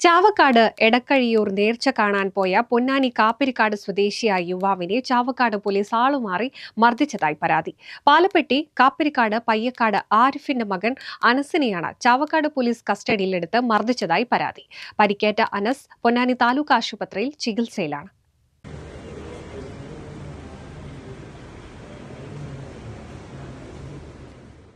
ചാവക്കാട് എടക്കഴിയൂർ നേർച്ച കാണാൻ പോയ പൊന്നാനി കാപ്പിരിക്കാട് സ്വദേശിയായ യുവാവിനെ ചാവക്കാട് പോലീസ് ആളുമാറി മർദ്ദിച്ചതായി പരാതി. പാലപ്പെട്ടി കാപ്പിരിക്കാട് പയ്യക്കാട് ആരിഫിന്റെ മകൻ അനസിനെയാണ് ചാവക്കാട് പോലീസ് കസ്റ്റഡിയിലെടുത്ത് മർദ്ദിച്ചതായി പരാതി. പരിക്കേറ്റ അനസ് പൊന്നാനി താലൂക്ക് ആശുപത്രിയിൽ ചികിത്സയിലാണ്.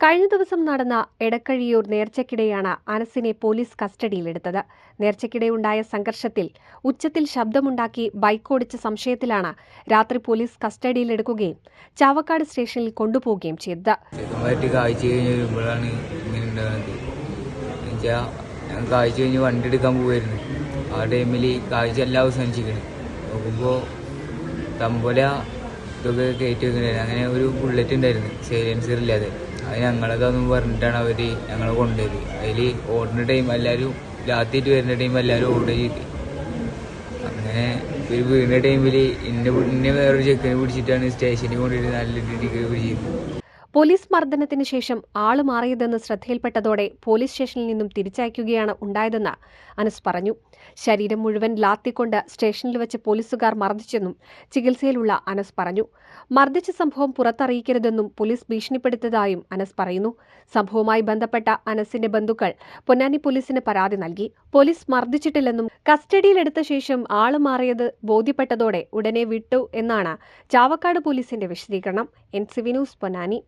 കഴിഞ്ഞ ദിവസം നടന്ന എടക്കഴിയൂർ നേർച്ചയ്ക്കിടെയാണ് അനസിനെ പോലീസ് കസ്റ്റഡിയിലെടുത്തത്. നേർച്ചയ്ക്കിടെയുണ്ടായ സംഘർഷത്തിൽ ഉച്ചത്തിൽ ശബ്ദമുണ്ടാക്കി ബൈക്ക് ഓടിച്ച സംശയത്തിലാണ് രാത്രി പോലീസ് കസ്റ്റഡിയിലെടുക്കുകയും ചാവക്കാട് സ്റ്റേഷനിൽ കൊണ്ടുപോവുകയും ചെയ്തത്. ഞാൻ വണ്ടി എടുക്കാൻ പോവായിരുന്നു. ആ ടൈമിൽ കാഴ്ച എല്ലാം അവസാനിച്ചിരിക്കണം നോക്കുമ്പോൾ തമ്പോല ഇതൊക്കെ കയറ്റി അങ്ങനെ ഒരു ബുള്ളറ്റ് ഉണ്ടായിരുന്നു. സൈലൻസർ ഇല്ലാതെ. അത് ഞങ്ങളൊക്കെ ഒന്നും പറഞ്ഞിട്ടാണ് അവർ ഞങ്ങളെ കൊണ്ടുപോയത് അതിൽ ഓടുന്ന ടൈം എല്ലാവരും രാത്രിയിട്ട് വരുന്ന ടൈം എല്ലാവരും ഓടുക ചെയ്ത്. അങ്ങനെ ഒരു വീണ ടൈമിൽ ഇന്ന ഇന്ന വേറൊരു ചെക്കനെ പിടിച്ചിട്ടാണ് സ്റ്റേഷനിൽ കൊണ്ടുപോയിട്ട് നല്ല രീതിക്ക് ചെയ്തത് പോലീസ് മർദ്ദനത്തിന് ശേഷം ആൾ മാറിയതെന്ന് ശ്രദ്ധയിൽപ്പെട്ടതോടെ പോലീസ് സ്റ്റേഷനിൽ നിന്നും തിരിച്ചയക്കുകയാണ് ഉണ്ടായതെന്ന് അനസ് പറഞ്ഞു. ശരീരം മുഴുവൻ ലാത്തിക്കൊണ്ട് സ്റ്റേഷനിൽ വെച്ച് പോലീസുകാർ മർദ്ദിച്ചെന്നും ചികിത്സയിലുള്ള അനസ് പറഞ്ഞു. മർദ്ദിച്ച സംഭവം പുറത്തറിയിക്കരുതെന്നും പോലീസ് ഭീഷണിപ്പെടുത്തതായും അനസ് പറയുന്നു. സംഭവവുമായി ബന്ധപ്പെട്ട അനസിന്റെ ബന്ധുക്കൾ പൊന്നാനി പോലീസിന് പരാതി നൽകി. പോലീസ് മർദ്ദിച്ചിട്ടില്ലെന്നും കസ്റ്റഡിയിലെടുത്ത ശേഷം ആൾ മാറിയത് ബോധ്യപ്പെട്ടതോടെ ഉടനെ വിട്ടു എന്നാണ് ചാവക്കാട് പോലീസിന്റെ വിശദീകരണം. N C news Ponnani.